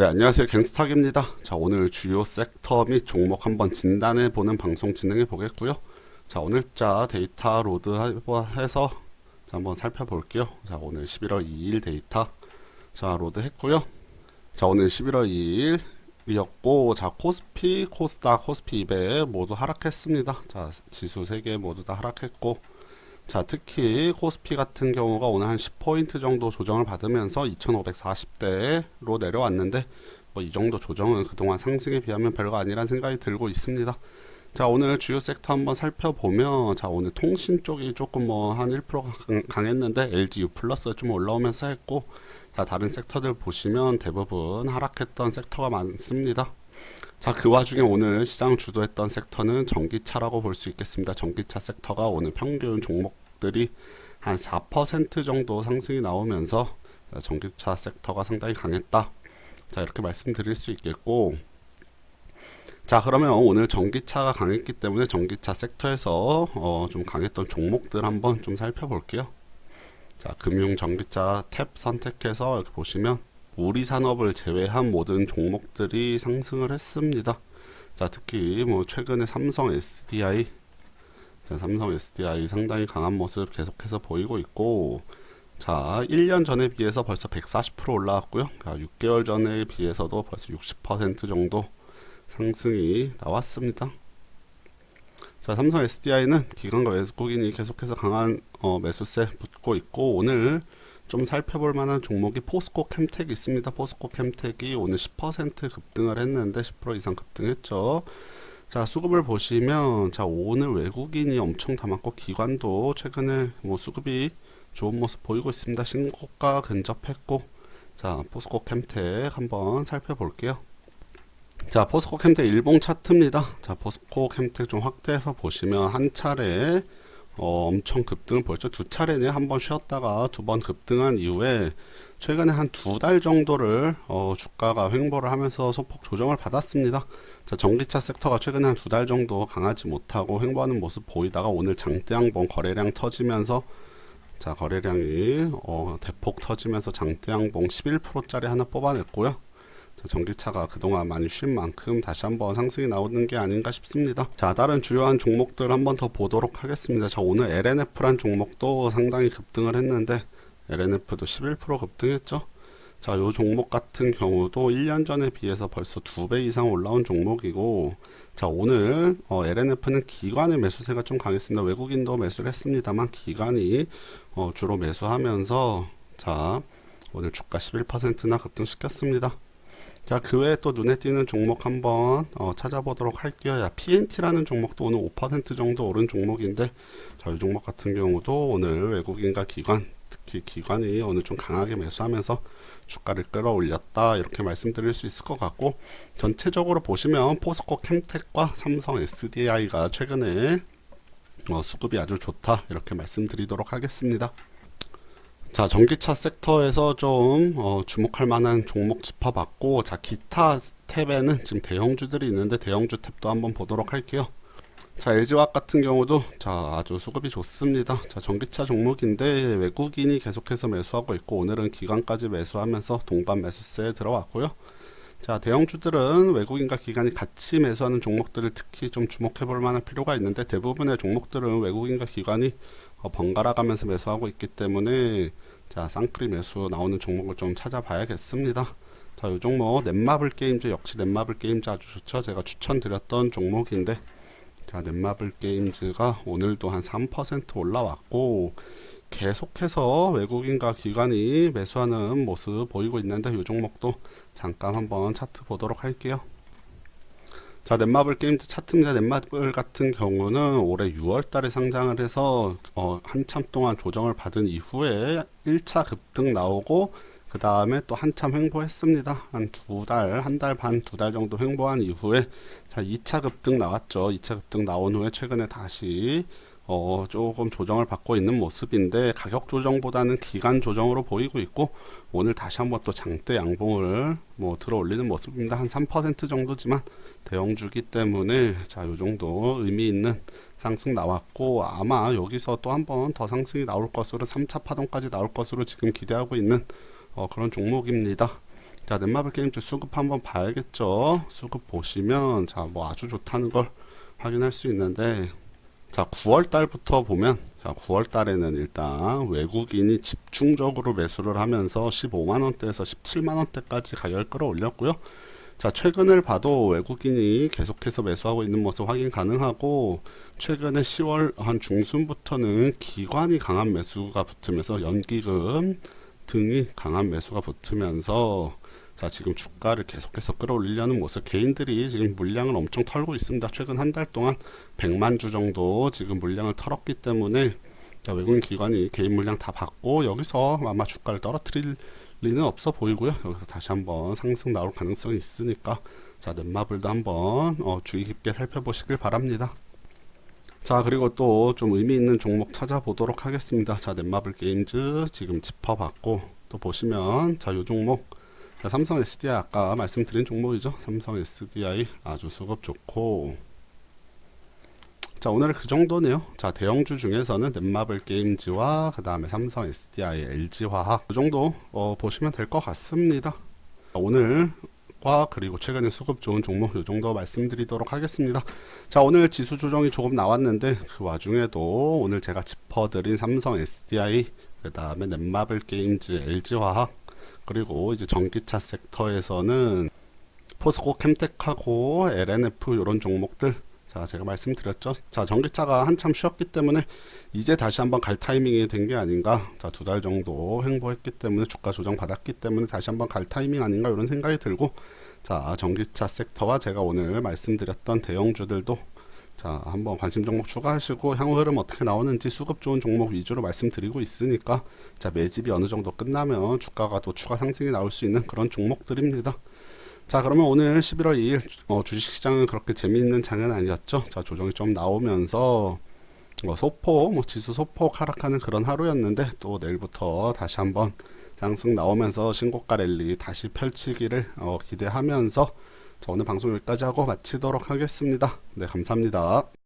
네, 안녕하세요. 갱스탁입니다. 자, 오늘 주요 섹터 및 종목 한번 진단해 보는 방송 진행해 보겠고요. 자, 오늘자 데이터 로드 해서 자, 한번 살펴볼게요. 자, 오늘 11월 2일 데이터 자, 로드 했고요. 자, 오늘 11월 2일이었고 자, 코스피, 코스닥, 코스피 200 모두 하락했습니다. 자, 지수 3개 모두 다 하락했고 자, 특히 코스피 같은 경우가 오늘 한 10포인트 정도 조정을 받으면서 2540대로 내려왔는데 뭐 이 정도 조정은 그동안 상승에 비하면 별거 아니란 생각이 들고 있습니다. 자, 오늘 주요 섹터 한번 살펴보면 자, 오늘 통신 쪽이 조금 뭐 한 1% 강했는데 LG U 플러스 좀 올라오면서 했고 자, 다른 섹터들 보시면 대부분 하락했던 섹터가 많습니다. 자, 그 와중에 오늘 시장 주도했던 섹터는 전기차라고 볼 수 있겠습니다. 전기차 섹터가 오늘 평균 종목 들이 한 4% 정도 상승이 나오면서 자, 전기차 섹터가 상당히 강했다. 자, 이렇게 말씀드릴 수 있겠고, 자, 그러면 오늘 전기차가 강했기 때문에 전기차 섹터에서 어, 좀 강했던 종목들 한번 좀 살펴볼게요. 자, 금융 전기차 탭 선택해서 이렇게 보시면 우리 산업을 제외한 모든 종목들이 상승을 했습니다. 자, 특히 뭐 최근에 삼성 SDI 자, 삼성 SDI 상당히 강한 모습 계속해서 보이고 있고 자, 1년 전에 비해서 벌써 140% 올라왔고요. 자, 6개월 전에 비해서도 벌써 60% 정도 상승이 나왔습니다. 자, 삼성 SDI는 기관과 외국인이 계속해서 강한 어, 매수세 붙고 있고 오늘 좀 살펴볼 만한 종목이 포스코 캠텍이 있습니다. 포스코 캠텍이 오늘 10% 급등을 했는데 10% 이상 급등했죠. 자, 수급을 보시면 자, 오늘 외국인이 엄청 담았고 기관도 최근에 뭐 수급이 좋은 모습 보이고 있습니다. 신고가 근접했고 자, 포스코 캠텍 한번 살펴볼게요. 자, 포스코 캠텍 일봉 차트입니다. 자, 포스코 캠텍 좀 확대해서 보시면 한 차례 어, 엄청 급등을 보였죠. 두 차례네 한번 쉬었다가 두 번 급등한 이후에 최근에 한 두 달 정도를 어, 주가가 횡보를 하면서 소폭 조정을 받았습니다. 자, 전기차 섹터가 최근에 한두 달 정도 강하지 못하고 횡보하는 모습 보이다가 오늘 장대 양봉 거래량 터지면서 자, 거래량이 어, 대폭 터지면서 장대 양봉 11%짜리 하나 뽑아냈고요. 자, 전기차가 그동안 많이 쉰 만큼 다시 한번 상승이 나오는 게 아닌가 싶습니다. 자, 다른 주요한 종목들 한번 더 보도록 하겠습니다. 자, 오늘 LNF란 종목도 상당히 급등을 했는데 LNF도 11% 급등했죠. 자, 요 종목 같은 경우도 1년 전에 비해서 벌써 2배 이상 올라온 종목이고 자, 오늘 어, LNF는 기관의 매수세가 좀 강했습니다. 외국인도 매수를 했습니다만 기관이 어, 주로 매수하면서 자, 오늘 주가 11%나 급등시켰습니다. 자, 그 외에 또 눈에 띄는 종목 한번 어, 찾아보도록 할게요. 야, PNT라는 종목도 오늘 5% 정도 오른 종목인데, 자, 이 종목 같은 경우도 오늘 외국인과 기관, 특히 기관이 오늘 좀 강하게 매수하면서 주가를 끌어올렸다. 이렇게 말씀드릴 수 있을 것 같고, 전체적으로 보시면 포스코 캠텍과 삼성 SDI가 최근에 어, 수급이 아주 좋다. 이렇게 말씀드리도록 하겠습니다. 자, 전기차 섹터에서 좀 어, 주목할 만한 종목 짚어봤고, 자, 기타 탭에는 지금 대형주들이 있는데 대형주 탭도 한번 보도록 할게요. 자, LG화학 같은 경우도 자, 아주 수급이 좋습니다. 자, 전기차 종목인데 외국인이 계속해서 매수하고 있고 오늘은 기관까지 매수하면서 동반 매수세에 들어왔고요. 자, 대형주들은 외국인과 기관이 같이 매수하는 종목들을 특히 좀 주목해 볼 만한 필요가 있는데 대부분의 종목들은 외국인과 기관이 어, 번갈아 가면서 매수하고 있기 때문에 자, 쌍크리 매수 나오는 종목을 좀 찾아봐야겠습니다. 자, 이 종목 넷마블 게임즈 역시 넷마블 게임즈 아주 좋죠. 제가 추천드렸던 종목인데 자, 넷마블 게임즈가 오늘도 한 3% 올라왔고 계속해서 외국인과 기관이 매수하는 모습 보이고 있는데 이 종목도 잠깐 한번 차트 보도록 할게요. 자, 넷마블 게임즈 차트입니다. 넷마블 같은 경우는 올해 6월 달에 상장을 해서 어, 한참 동안 조정을 받은 이후에 1차 급등 나오고 그 다음에 또 한참 횡보했습니다. 한 두 달, 한 달 반, 두 달 정도 횡보한 이후에 자 2차 급등 나왔죠. 2차 급등 나온 후에 최근에 다시 어, 조금 조정을 받고 있는 모습인데 가격 조정보다는 기간 조정으로 보이고 있고 오늘 다시 한번 또 장대 양봉을 뭐 들어 올리는 모습입니다. 한 3% 정도지만 대형주기 때문에 자, 요 정도 의미 있는 상승 나왔고 아마 여기서 또 한 번 더 상승이 나올 것으로 3차 파동까지 나올 것으로 지금 기대하고 있는 어, 그런 종목입니다. 자, 넷마블 게임즈 수급 한번 봐야겠죠. 수급 보시면 자, 뭐 아주 좋다는 걸 확인할 수 있는데 자, 9월 달부터 보면 자, 9월 달에는 일단 외국인이 집중적으로 매수를 하면서 15만 원대에서 17만 원대까지 가격을 끌어올렸고요. 자, 최근을 봐도 외국인이 계속해서 매수하고 있는 모습 확인 가능하고 최근에 10월 한 중순부터는 기관이 강한 매수가 붙으면서 연기금 등이 강한 매수가 붙으면서 자 지금 주가를 계속해서 끌어올리려는 모습 개인들이 지금 물량을 엄청 털고 있습니다. 최근 한 달 동안 100만 주 정도 지금 물량을 털었기 때문에 자, 외국인 기관이 개인 물량 다 받고 여기서 아마 주가를 떨어뜨릴 리는 없어 보이고요. 여기서 다시 한번 상승 나올 가능성이 있으니까 자 넷마블도 한번 어, 주의 깊게 살펴보시길 바랍니다. 자 그리고 또 좀 의미 있는 종목 찾아보도록 하겠습니다. 자 넷마블 게임즈 지금 짚어봤고 또 보시면 자요 종목 자, 삼성 SDI 아까 말씀드린 종목이죠. 삼성 SDI 아주 수급 좋고 자 오늘 그 정도네요. 자 대형주 중에서는 넷마블 게임즈와 그 다음에 삼성 SDI, LG화학 그 정도 어, 보시면 될 것 같습니다. 자, 오늘 과 그리고 최근에 수급 좋은 종목 이 정도 말씀드리도록 하겠습니다. 자 오늘 지수 조정이 조금 나왔는데 그 와중에도 오늘 제가 짚어드린 삼성 SDI 그 다음에 넷마블 게임즈, LG화학 그리고 이제 전기차 섹터에서는 포스코 캠텍하고 LNF 이런 종목들 자 제가 말씀드렸죠 자 전기차가 한참 쉬었기 때문에 이제 다시 한번 갈 타이밍이 된 게 아닌가 자 두 달 정도 횡보했기 때문에 주가 조정 받았기 때문에 다시 한번 갈 타이밍 아닌가 이런 생각이 들고 자 전기차 섹터와 제가 오늘 말씀드렸던 대형주들도 자 한번 관심 종목 추가하시고 향후 흐름 어떻게 나오는지 수급 좋은 종목 위주로 말씀드리고 있으니까 자 매집이 어느 정도 끝나면 주가가 또 추가 상승이 나올 수 있는 그런 종목들입니다. 자 그러면 오늘 11월 2일 어, 주식시장은 그렇게 재미있는 장은 아니었죠. 자 조정이 좀 나오면서 뭐 소폭 뭐 지수 소폭 하락하는 그런 하루였는데 또 내일부터 다시 한번 상승 나오면서 신고가 랠리 다시 펼치기를 어, 기대하면서 자, 오늘 방송 여기까지 하고 마치도록 하겠습니다. 네 감사합니다.